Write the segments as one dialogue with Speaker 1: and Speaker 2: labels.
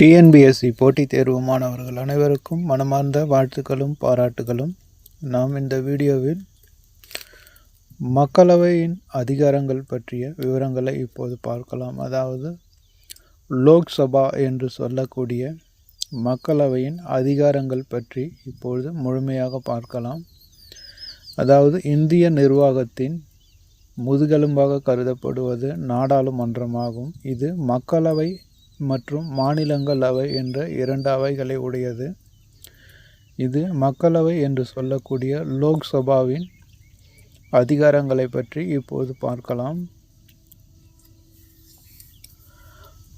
Speaker 1: TNPSC போட்டித் தேர்வு மாணவர்கள் அனைவருக்கும் மனமார்ந்த வாழ்த்துக்களும் பாராட்டுகளும். நாம் இந்த வீடியோவில் மக்களவையின் அதிகாரங்கள் பற்றிய விவரங்களை இப்போது பார்க்கலாம். அதாவது லோக்சபா என்று சொல்லக்கூடிய மக்களவையின் அதிகாரங்கள் பற்றி இப்பொழுது முழுமையாக பார்க்கலாம். அதாவது இந்திய நிர்வாகத்தின் முதுகெலும்பாக கருதப்படுவது நாடாளுமன்றமாகும். இது மக்களவை மற்றும் மாநிலங்களவை என்ற இரண்டு அவைகளை உடையது. இது மக்களவை என்று சொல்லக்கூடிய லோக்சபாவின் அதிகாரங்களை பற்றி இப்போது பார்க்கலாம்.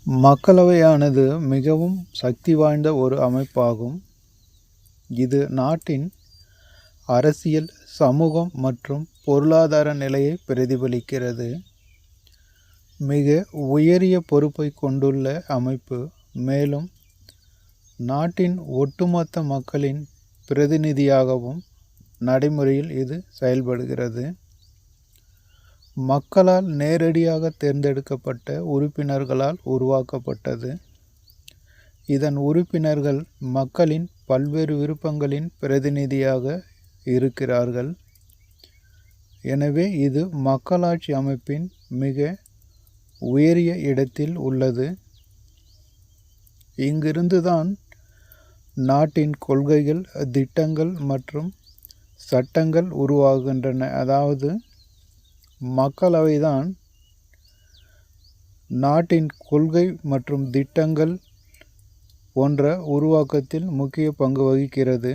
Speaker 1: மக்களவையானது மிகவும் சக்தி வாய்ந்த ஒரு அமைப்பாகும். இது நாட்டின் அரசியல் சமூகம் மற்றும் பொருளாதார நிலையை பிரதிபலிக்கிறது. மிக உயரிய பொறுப்பை கொண்டுள்ள அமைப்பு மேலும் நாட்டின் ஒட்டுமொத்த மக்களின் பிரதிநிதியாகவும் நடைமுறையில் இது செயல்படுகிறது. மக்களால் நேரடியாக தேர்ந்தெடுக்கப்பட்ட உறுப்பினர்களால் உருவாக்கப்பட்டது. இதன் உறுப்பினர்கள் மக்களின் பல்வேறு விருப்பங்களின் பிரதிநிதியாக இருக்கிறார்கள். எனவே இது மக்களாட்சி அமைப்பின் மிக உயரிய இடத்தில் உள்ளது. இங்கிருந்துதான் நாட்டின் கொள்கைகள் திட்டங்கள் மற்றும் சட்டங்கள் உருவாகின்றன. அதாவது மக்களவைதான் நாட்டின் கொள்கை மற்றும் திட்டங்கள் போன்ற உருவாக்கத்தில் முக்கிய பங்கு வகிக்கிறது.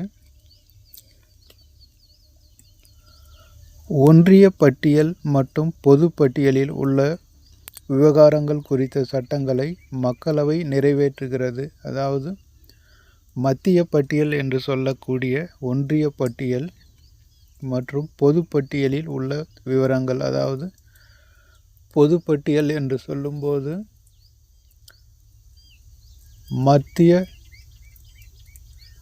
Speaker 1: ஒன்றிய பட்டியல் மற்றும் பொது பட்டியலில் உள்ள விவகாரங்கள் குறித்த சட்டங்களை மக்களவை நிறைவேற்றுகிறது. அதாவது மத்திய பட்டியல் என்று சொல்லக்கூடிய ஒன்றிய பட்டியல் மற்றும் பொது பட்டியலில் உள்ள விவரங்கள். அதாவது பொது பட்டியல் என்று சொல்லும்போது மத்திய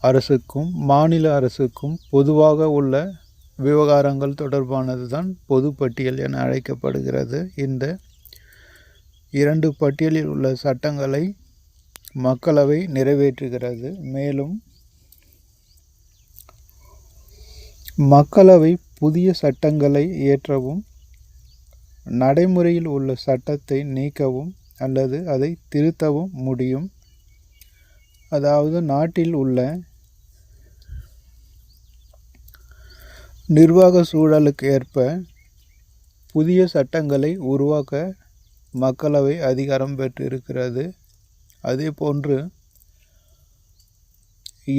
Speaker 1: அரசுக்கும் மாநில அரசுக்கும் பொதுவாக உள்ள விவகாரங்கள் தொடர்பானது தான் பொது பட்டியல் என அழைக்கப்படுகிறது. இந்த இரண்டு பட்டியலில் உள்ள சட்டங்களை மக்களவை நிறைவேற்றுகிறது. மேலும் மக்களவை புதிய சட்டங்களை இயற்றவும் நடைமுறையில் உள்ள சட்டத்தை நீக்கவும் அல்லது அதை திருத்தவும் முடியும். அதாவது நாட்டில் உள்ள நிர்வாக சூழலுக்கு ஏற்ப புதிய சட்டங்களை உருவாக்க மக்களவை அதிகாரம் பெற்றிருக்கிறது. அதே போன்று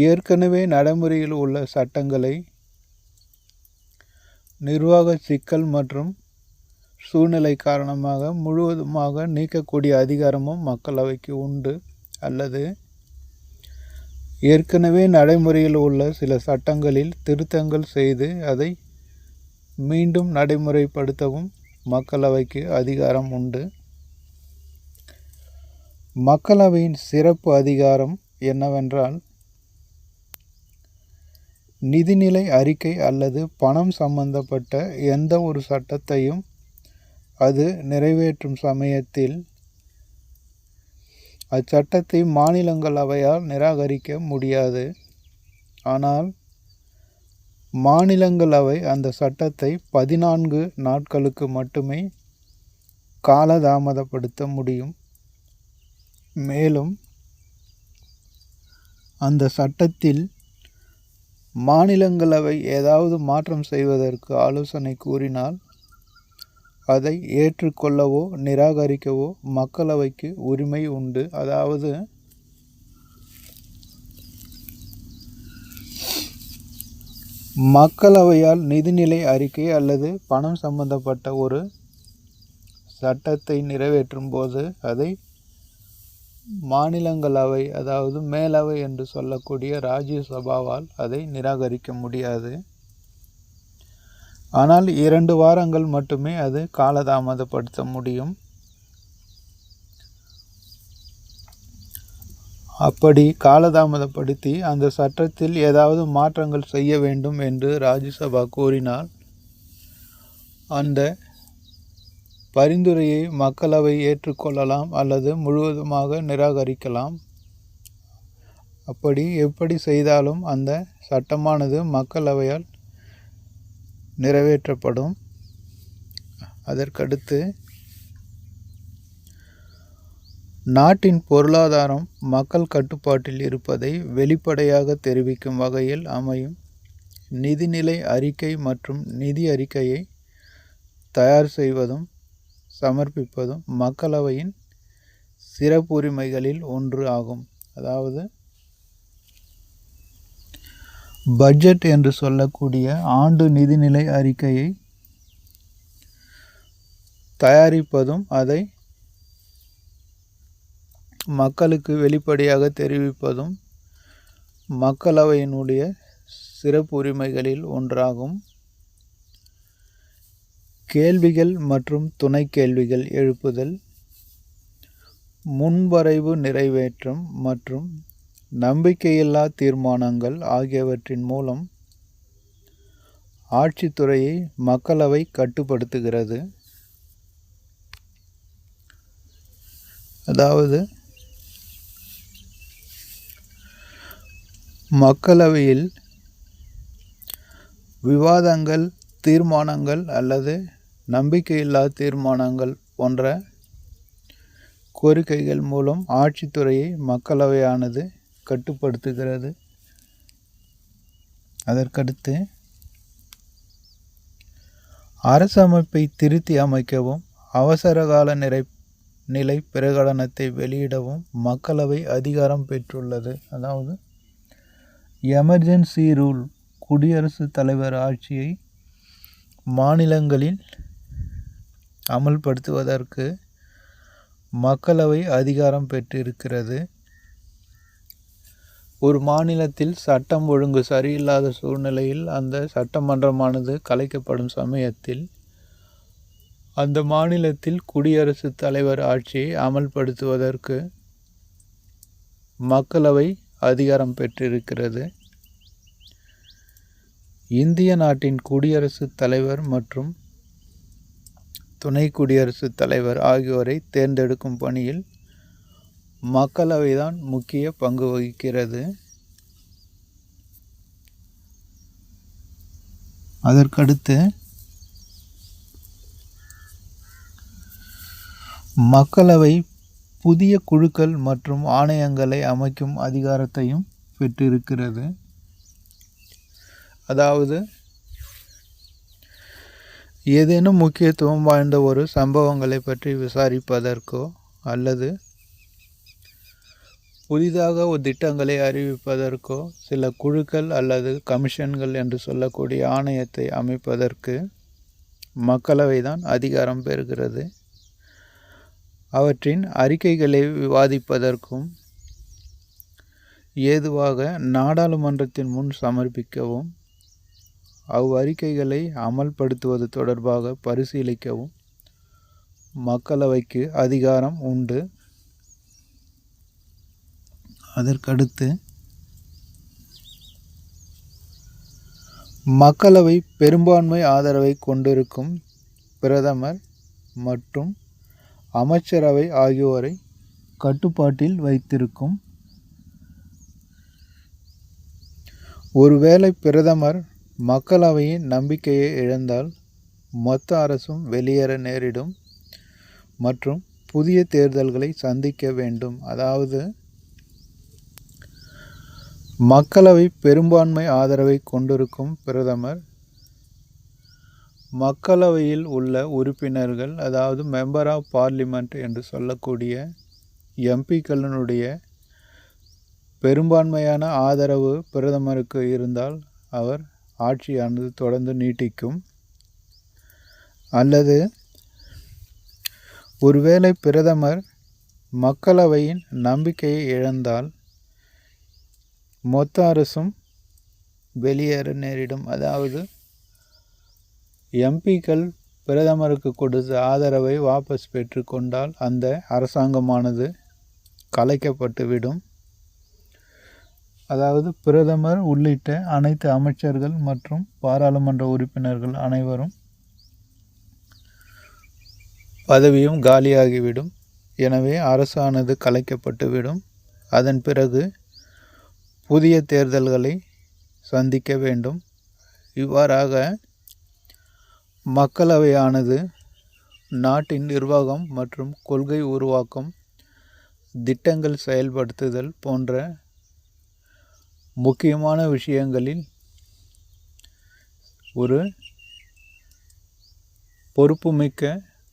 Speaker 1: ஏற்கனவே நடைமுறையில் உள்ள சட்டங்களை நிர்வாக சிக்கல் மற்றும் சூழ்நிலை காரணமாக முழுவதுமாக நீக்கக்கூடிய அதிகாரமும் மக்களவைக்கு உண்டு அல்லது ஏற்கனவே நடைமுறையில் உள்ள சில சட்டங்களில் திருத்தங்கள் செய்து அதை மீண்டும் நடைமுறைப்படுத்தவும் மக்களவைக்கு அதிகாரம் உண்டு. மக்களவையின் சிறப்பு அதிகாரம் என்னவென்றால் நிதிநிலை அறிக்கை அல்லது பணம் சம்பந்தப்பட்ட எந்த ஒரு சட்டத்தையும் அது நிறைவேற்றும் சமயத்தில் அச்சட்டத்தை மாநிலங்களவையால் நிராகரிக்க முடியாது. ஆனால் மாநிலங்களவை அந்த சட்டத்தை பதினான்கு நாட்களுக்கு மட்டுமே காலதாமதப்படுத்த முடியும். மேலும் அந்த சட்டத்தில் மாநிலங்களவை ஏதாவது மாற்றம் செய்வதற்கு ஆலோசனை கூறினால் அதை ஏற்றுக்கொள்ளவோ நிராகரிக்கவோ மக்களவைக்கு உரிமை உண்டு. அதாவது மக்களவையால் நிதிநிலை அறிக்கை அல்லது பணம் சம்பந்தப்பட்ட ஒரு சட்டத்தை நிறைவேற்றும் போது அதை மாநிலங்களவை அதாவது மேலவை என்று சொல்லக்கூடிய ராஜ்யசபாவால் அதை நிராகரிக்க முடியாது. ஆனால் இரண்டு வாரங்கள் மட்டுமே அது காலதாமதப்படுத்த முடியும். அப்படி காலதாமதப்படுத்தி அந்த சட்டத்தில் ஏதாவது மாற்றங்கள் செய்ய வேண்டும் என்று ராஜ்யசபா கூறினால் அந்த பரிந்துரையை மக்களவை ஏற்றுக்கொள்ளலாம் அல்லது முழுவதுமாக நிராகரிக்கலாம். அப்படி எப்படி செய்தாலும் அந்த சட்டமானது மக்களவையால் நிறைவேற்றப்படும். அதற்கடுத்து நாட்டின் பொருளாதாரம் மக்கள் கட்டுப்பாட்டில் இருப்பதை வெளிப்படையாக தெரிவிக்கும் வகையில் அமையும். நிதிநிலை அறிக்கை மற்றும் நிதி அறிக்கையை தயார் செய்வதும் சமர்ப்பிப்பதும் மக்களவையின் சிறப்புரிமைகளில் ஒன்று ஆகும். அதாவது பட்ஜெட் என்று சொல்லக்கூடிய ஆண்டு நிதிநிலை அறிக்கையை தயாரிப்பதும் அதை மக்களுக்கு வெளிப்படையாக தெரிவிப்பதும் மக்களவையினுடைய சிறப்பு உரிமைகளில் ஒன்றாகும். கேள்விகள் மற்றும் துணை கேள்விகள் எழுப்புதல் முன்வரைவு நிறைவேற்றம் மற்றும் நம்பிக்கையில்லா தீர்மானங்கள் ஆகியவற்றின் மூலம் ஆட்சித்துறையை மக்களவை கட்டுப்படுத்துகிறது. அதாவது மக்களவையில் விவாதங்கள் தீர்மானங்கள் அல்லது நம்பிக்கையில்லா தீர்மானங்கள் போன்ற கோரிக்கைகள் மூலம் ஆட்சித்துறையை மக்களவையானது கட்டுப்படுத்துகிறது. அதற்கடுத்து அரசமைப்பை திருத்தி அமைக்கவும் அவசரகால நிறை நிலை பிரகடனத்தை வெளியிடவும் மக்களவை அதிகாரம் பெற்றுள்ளது. அதாவது எமர்ஜென்சி ரூல் குடியரசுத் தலைவர் ஆட்சியை மாநிலங்களில் அமல்படுத்துவதற்கு மக்களவை அதிகாரம் பெற்றிருக்கிறது. ஒரு மாநிலத்தில் சட்டம் ஒழுங்கு சரியில்லாத சூழ்நிலையில் அந்த சட்டமன்றமானது கலைக்கப்படும் சமயத்தில் அந்த மாநிலத்தில் குடியரசுத் தலைவர் ஆட்சியை அமல்படுத்துவதற்கு மக்களவை அதிகாரம் பெற்றிருக்கிறது. இந்திய நாட்டின் குடியரசுத் தலைவர் மற்றும் துணை குடியரசுத் தலைவர் ஆகியோரை தேர்ந்தெடுக்கும் பணியில் மக்களவைதான் முக்கிய பங்கு வகிக்கிறது. அதற்கடுத்து மக்களவை புதிய குழுக்கள் மற்றும் ஆணையங்களை அமைக்கும் அதிகாரத்தையும் பெற்றிருக்கிறது. அதாவது ஏதேனும் முக்கியத்துவம் வாய்ந்த ஒரு சம்பவங்களை பற்றி விசாரிப்பதற்கோ அல்லது புதிதாக ஒரு திட்டங்களை அறிவிப்பதற்கோ சில குழுக்கள் அல்லது கமிஷன்கள் என்று சொல்லக்கூடிய ஆணையத்தை அமைப்பதற்கு மக்களவை தான் அதிகாரம் பெறுகிறது. அவற்றின் அறிக்கைகளை விவாதிப்பதற்கும் ஏதுவாக நாடாளுமன்றத்தின் முன் சமர்ப்பிக்கவும் அவ்வறிக்கைகளை அமல்படுத்துவது தொடர்பாக பரிசீலிக்கவும். மக்களவைக்கு அதிகாரம் உண்டு. அதற்கடுத்து மக்களவை பெரும்பான்மை ஆதரவை கொண்டிருக்கும் பிரதமர் மற்றும் அமைச்சரவை ஆகியோரை கட்டுப்பாட்டில் வைத்திருக்கும். ஒருவேளை பிரதமர் மக்களவையின் நம்பிக்கையை இழந்தால் மொத்த அரசும் வெளியேற நேரிடும் மற்றும் புதிய தேர்தல்களை சந்திக்க வேண்டும். அதாவது மக்களவை பெரும்பான்மை ஆதரவை கொண்டிருக்கும் பிரதமர் மக்களவையில் உள்ள உறுப்பினர்கள் அதாவது மெம்பர் ஆஃப் பார்லிமெண்ட் என்று சொல்லக்கூடிய எம்பிக்களினுடைய பெரும்பான்மையான ஆதரவு பிரதமருக்கு இருந்தால் அவர் ஆட்சியானது தொடர்ந்து நீட்டிக்கும். அல்லது ஒருவேளை பிரதமர் மக்களவையின் நம்பிக்கையை இழந்தால் மொத்த அரசும் வெளியேற நேரிடும். அதாவது எம்பிக்கள் பிரதமருக்கு கொடுத்த ஆதரவை வாபஸ் பெற்றுக்கொண்டால் அந்த அரசாங்கமானது கலைக்கப்பட்டுவிடும். அதாவது பிரதமர் உள்ளிட்ட அனைத்து அமைச்சர்கள் மற்றும் பாராளுமன்ற உறுப்பினர்கள் அனைவரும் பதவியும் காலியாகிவிடும். எனவே அரசானது கலைக்கப்பட்டுவிடும். அதன் பிறகு புதிய தேர்தல்களை சந்திக்க வேண்டும். இவ்வாறாக மக்களவையானது நாட்டின் நிர்வாகம் மற்றும் கொள்கை உருவாக்கம் திட்டங்கள் செயல்படுத்துதல் போன்ற முக்கியமான விஷயங்களில் ஒரு பொறுப்புமிக்க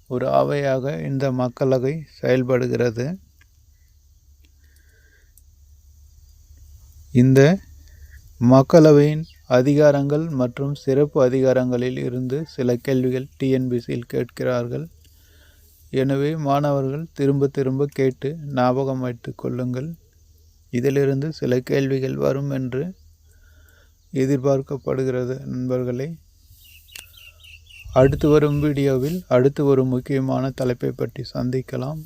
Speaker 1: ஒரு ஆவையாக இந்த மக்களவை செயல்படுகிறது. இந்த மக்களவையின் அதிகாரங்கள் மற்றும் சிறப்பு அதிகாரங்களில் இருந்து சில கேள்விகள் டிஎன்பிசியில் கேட்கிறார்கள். எனவே மாணவர்கள் திரும்ப திரும்ப கேட்டு ஞாபகம் வைத்துக் கொள்ளுங்கள். இதிலிருந்து சில கேள்விகள் வரும் என்று எதிர்பார்க்கப்படுகிறது நண்பர்களே. அடுத்து வரும் வீடியோவில் அடுத்து ஒரு முக்கியமான தலைப்பை பற்றி சந்திக்கலாம்.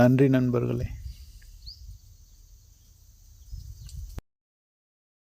Speaker 1: நன்றி நண்பர்களே.